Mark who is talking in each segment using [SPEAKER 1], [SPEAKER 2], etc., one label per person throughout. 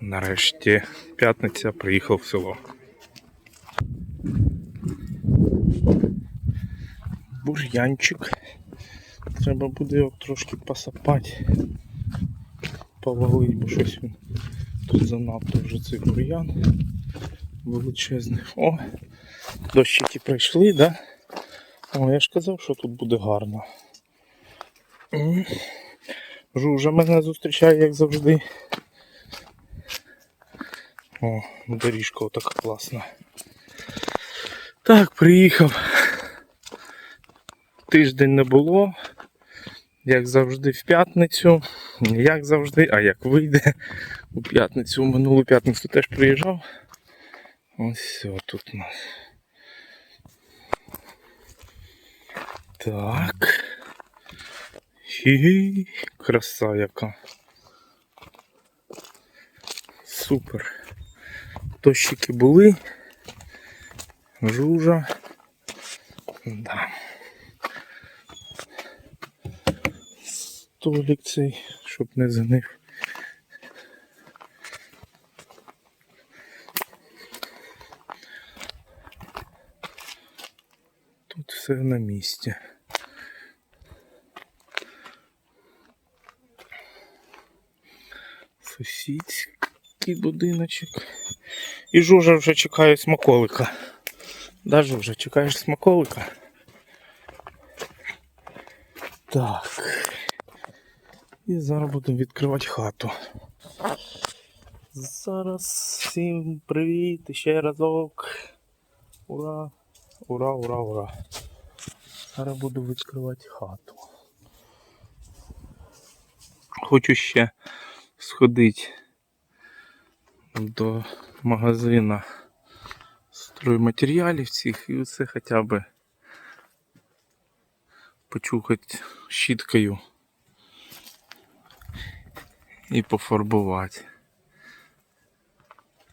[SPEAKER 1] Нарешті п'ятниця приїхав в село. Бур'янчик. Треба буде його трошки посапати. Повалить, бо щось він тут занадто вже цей бур'ян величезний. О, дощики прийшли, да? О, я ж казав, що тут буде гарно. Жужа мене зустрічає, як завжди. О, доріжка отака класна. Так, приїхав. Тиждень не було. Як завжди в п'ятницю. Як завжди, а як вийде. У п'ятницю, у минулу п'ятницю теж приїжджав. Ось все тут у нас. Так. Хі, краса яка. Супер. Дощики були. Жужа. Да. Столик цей, щоб не занив. Тут все на місці. Сусідський будиночок. І Жужа вже чекає смаколика. Даже вже чекаєш смаколика. Так. І зараз будемо відкривати хату. Зараз всім привіт ще разок. Ура! Ура, ура, ура. Зараз буду відкривати хату. Хочу ще сходити до магазина стройматеріалів цих і оце хоча б почухати щіткою і пофарбувати.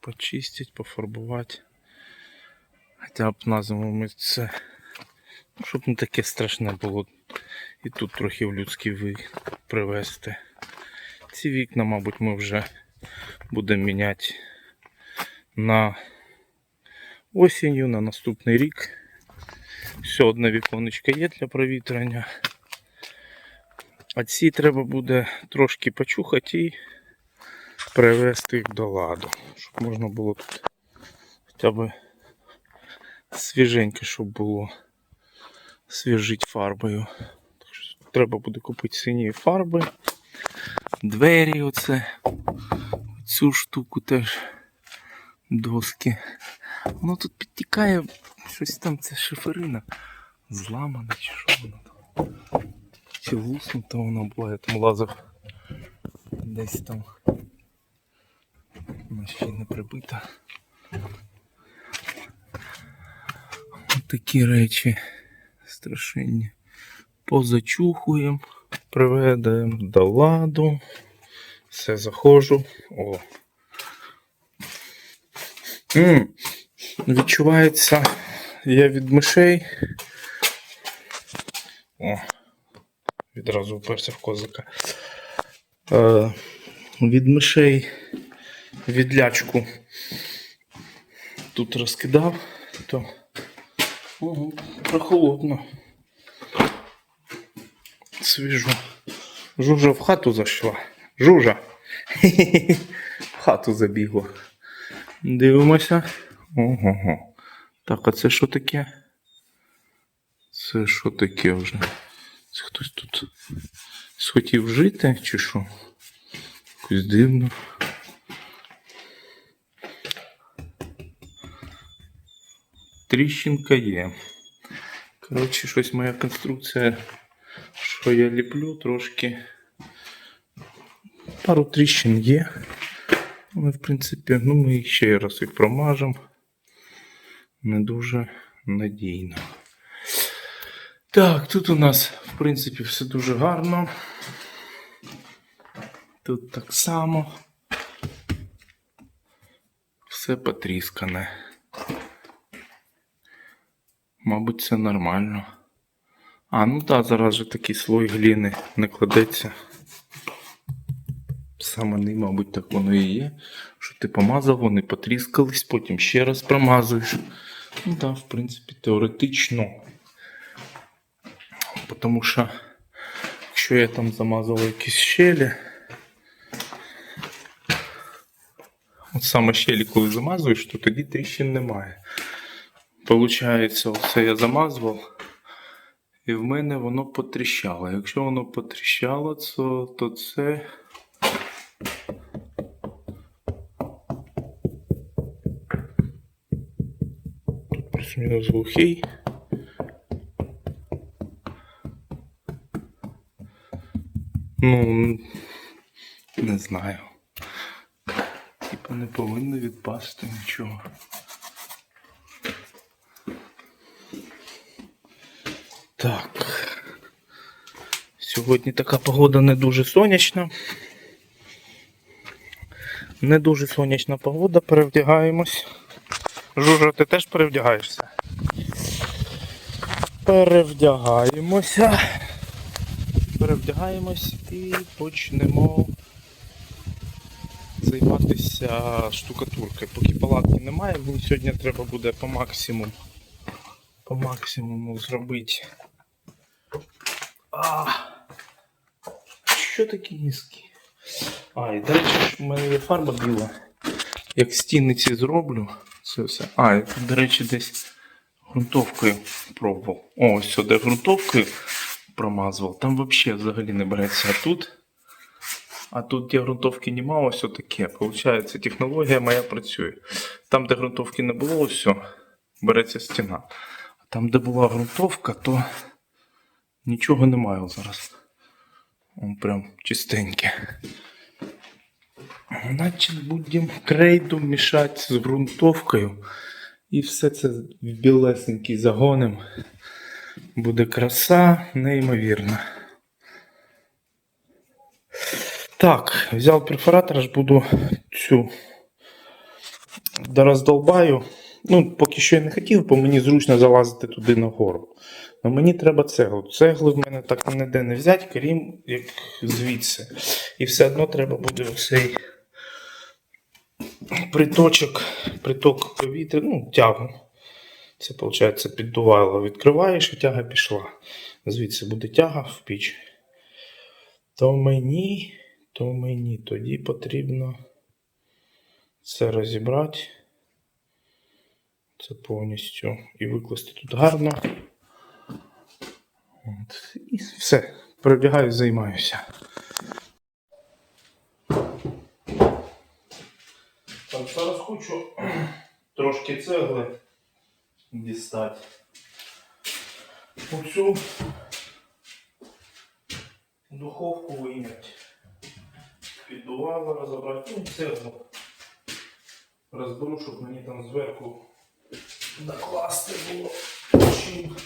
[SPEAKER 1] Почистити, пофарбувати. Хоча б на ми це. ну, Щоб не таке страшне було. І тут трохи в людський вид привезти. Ці вікна, мабуть, ми вже будемо міняти на осінню, на наступний рік. Все одне віконечко є для провітряння. А ці треба буде трошки почухати і привести їх до ладу, щоб можна було тут хоча б свіженьке, щоб було свіжить фарбою. Треба буде купити сині фарби, двері оце, цю штуку теж доски. Воно тут підтікає, щось там це шиферина зламана чи що воно там. Чи луснута вона була, я там лазив десь там. Вона ще й не прибита. Такі речі страшенні. Позачухуємо, приведемо до ладу. Все заходжу. О. м Відчувається я від мишей. О, відразу вперся в козика. Е, від мишей відлячку тут розкидав, то ого, прохолодно. Свіжо. Жужа в хату зайшла. Жужа. В хату забігла. Дивимося. Ого. Так, а це що таке? Це що таке вже? Це хтось тут схотів жити чи що? Якось дивно. Тріщинка є. Коротше, щось моя конструкція, що я ліплю, трошки. Пару тріщин є. Але, в принципі, ну ми їх ще раз їх промажемо. Не дуже надійно. Так, тут у нас, в принципі, все дуже гарно. Тут так само. Все потріскане. Мабуть, це нормально. А, ну так, зараз же такий слой гліни не кладеться. Саме не, мабуть, так воно і є. Що ти помазав, вони потріскались, потім ще раз промазуєш. Ну так, в принципі, теоретично. Тому що, якщо я там замазав якісь щелі, от саме щелі, коли замазуєш, то тоді тріщин немає. Получається, оце я замазував. І в мене воно потріщало. Якщо воно потріщало, то, то це. Тут плюс-мінус глухий. Ну, не знаю. Типа не повинно відпасти нічого. Так. Сьогодні така погода не дуже сонячна. Не дуже сонячна погода, перевдягаємось. Жужа, ти теж перевдягаєшся? Перевдягаємося. Перевдягаємось і почнемо займатися штукатуркою. Поки палатки немає, мені сьогодні треба буде по максимуму по максимуму зробити. А, що такі низькі? А, і далі в мене є фарба біла. Як стіни ці зроблю, це все. А, я тут, до речі, десь грунтовкою пробував. О, ось сюди грунтовкою промазував. Там взагалі взагалі не береться. А тут. А тут, де ґрунтовки нема, ось таке. Получається, технологія моя працює. Там, де ґрунтовки не було, ось береться стіна. А там, де була ґрунтовка, то нічого немає зараз. Он прям чистеньке. Значить, будемо крейду мішати з ґрунтовкою. І все це в білесенький загоним. Буде краса неймовірна. Так, взяв перфоратор, аж буду цю дороздолбаю. Ну, поки що я не хотів, бо мені зручно залазити туди нагору. Но мені треба цеглу. Цегли в мене так ніде не взяти, крім як звідси. І все одно треба буде цей приточок, приток повітря, ну, тягу. Це, виходить, піддувало відкриваєш і тяга пішла. Звідси буде тяга в піч. То мені, то мені тоді потрібно це розібрати. Це повністю і викласти тут гарно. От. І все. Перебігаю, займаюся. Так, зараз хочу трошки цегли дістати. Оцю духовку вийняти. Піддувало розібрати. Ну, цеглу розберу, щоб мені там зверху накласти було чим.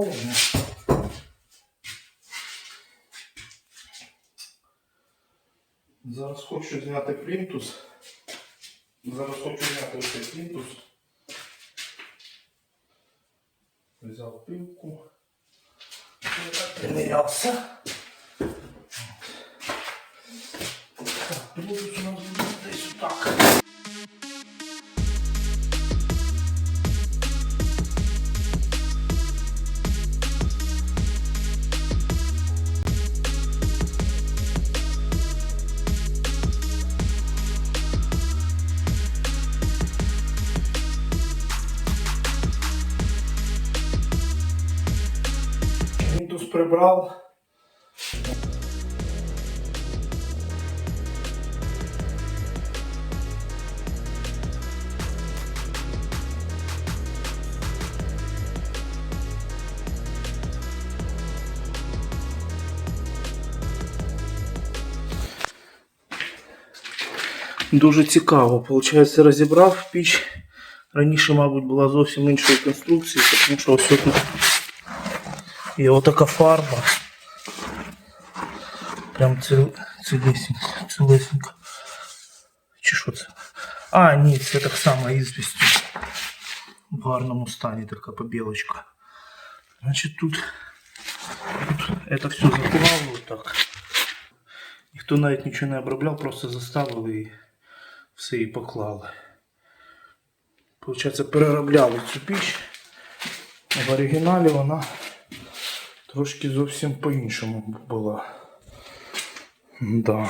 [SPEAKER 1] Вже. Зараз хочу зняти плінтус. Зараз хочу зняти цей плінтус. Взяв пилку. Примірявся. Так, плінтус у нас буде десь так. Плінтус прибрав. Дуже цікаво. Получається, розібрав піч. Раніше, мабуть, була зовсім іншої конструкції, тому що ось тут є отака фарба. Прям ціл, цілесенька, цілесенька. Чи що це? А, ні, це так само ізвістю. В гарному стані така побілочка. Значить тут, тут это все заклали вот так. Ніхто навіть нічого не обробляв, просто заставили і все і поклали. Получається, переробляли цю піч. В оригіналі вона трошки зовсім по-іншому була. Да.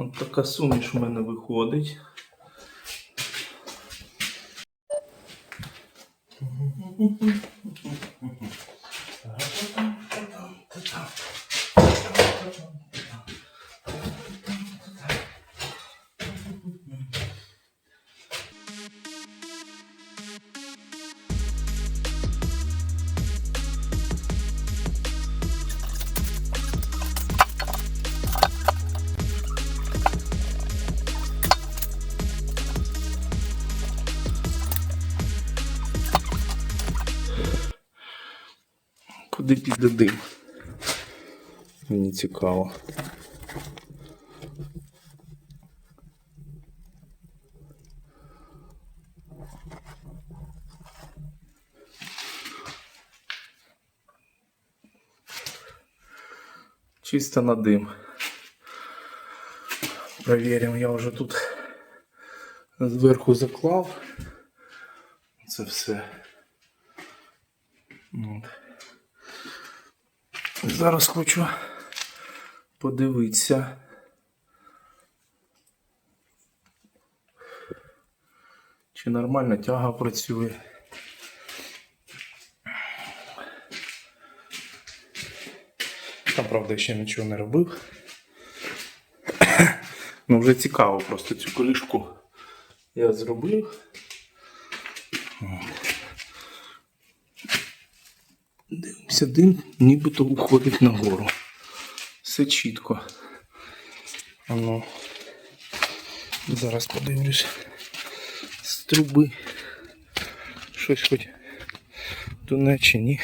[SPEAKER 1] От така суміш у мене виходить. Куди піде дим? Мені цікаво. Чисто на дим. Проверим, я вже тут зверху заклав. Це все. От. Зараз хочу подивитися. Чи нормально тяга працює. Там, правда, ще нічого не робив. Ну, вже цікаво просто цю кришку я зробив. Дивимося, дим нібито уходить нагору. Все чітко. Ану. Зараз подивлюсь з труби. Щось хоч туне чи ні.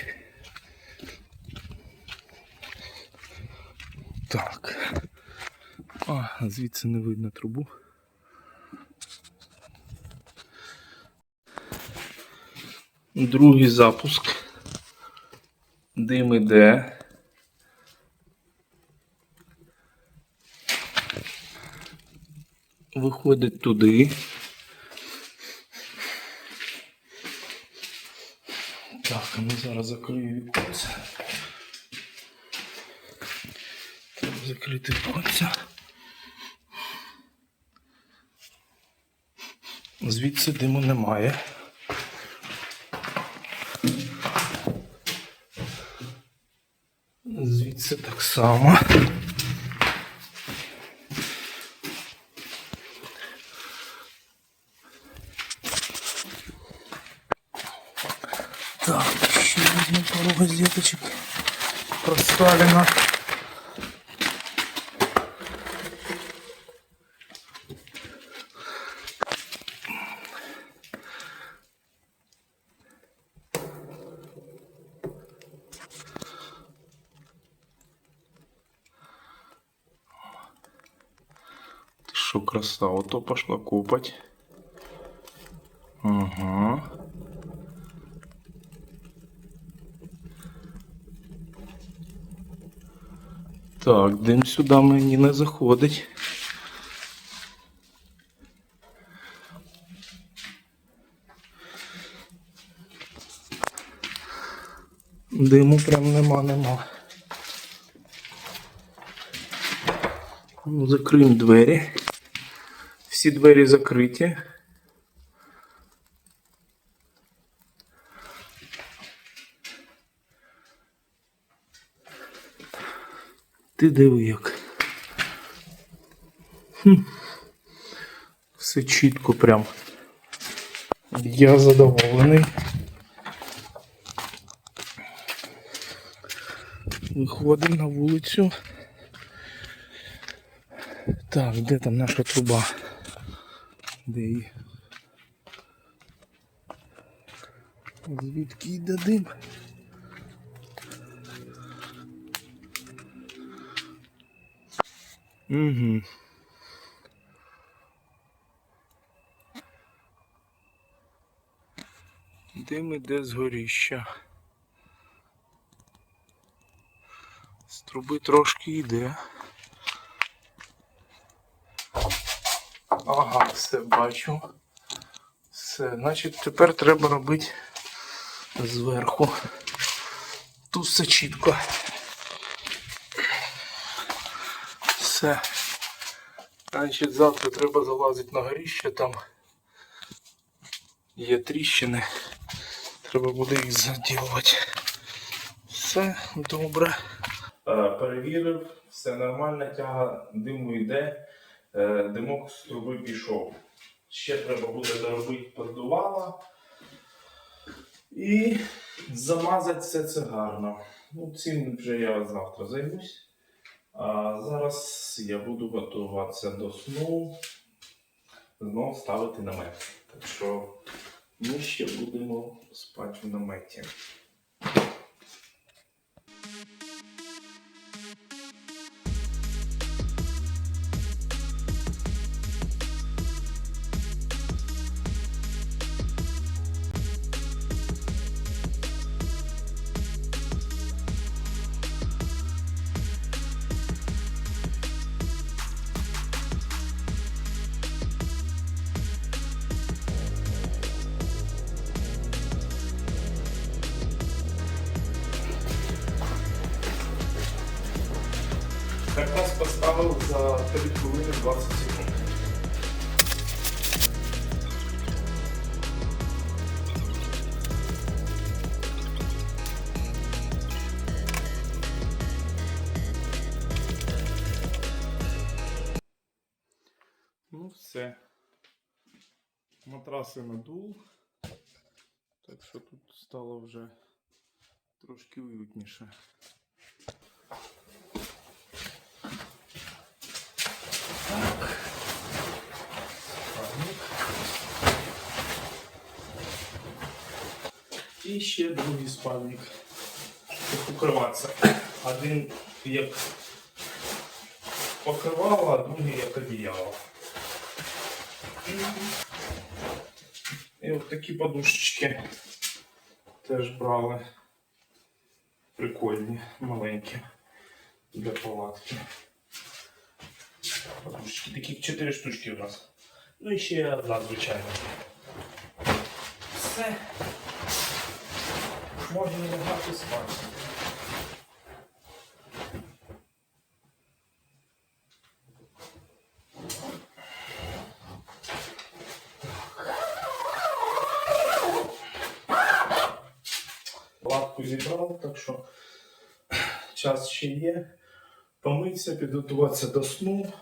[SPEAKER 1] Так. А, звідси не видно трубу. Другий запуск. Дим іде. Виходить туди. Так, ми зараз закрию віконце. Треба закрити віконце. Звідси диму немає. Само. Так, ще візьму пару газеточок. Сталіна. Ты шо, красава, то пошла купать. Ага. Так, дим сюди мені не заходить. Диму прям нема, нема. Ну, Закриємо двері. Всі двері закриті. Ти диви як. Хм. Все чітко прям. Я задоволений. Виходимо на вулицю. Так, де там наша труба? Де? Звідки йде дим? Угу. Дим іде з горіща. З труби трошки йде. Ага, все бачу. Все, значить тепер треба робити зверху. Тут все чітко. Все. Значить, завтра треба залазити на горіще, там є тріщини. Треба буде їх заділувати. Все добре. Е, Перевірив, все нормально, тяга диму йде, димок з труби пішов. Ще треба буде доробити поддувало і замазати все це гарно. Ну, цим вже я завтра займусь. А зараз я буду готуватися до сну, знов ставити намет. Так що ми ще будемо спати в наметі. Поставив за 3 хвилини 20 секунд. Ну все. Матраси надул. Так що тут стало вже трошки уютніше. І ще другий спальник. Щоб укриватися. Один як покривало, а другий як одіяло. І от такі подушечки теж брали. Прикольні, маленькі для палатки. Подушечки. Таких 4 штучки у нас. Ну і ще одна, звичайно. Все. Можна лягати спати. Лапку зібрав, так що час ще є. Помитися, підготуватися до сну,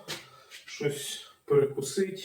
[SPEAKER 1] щось перекусити.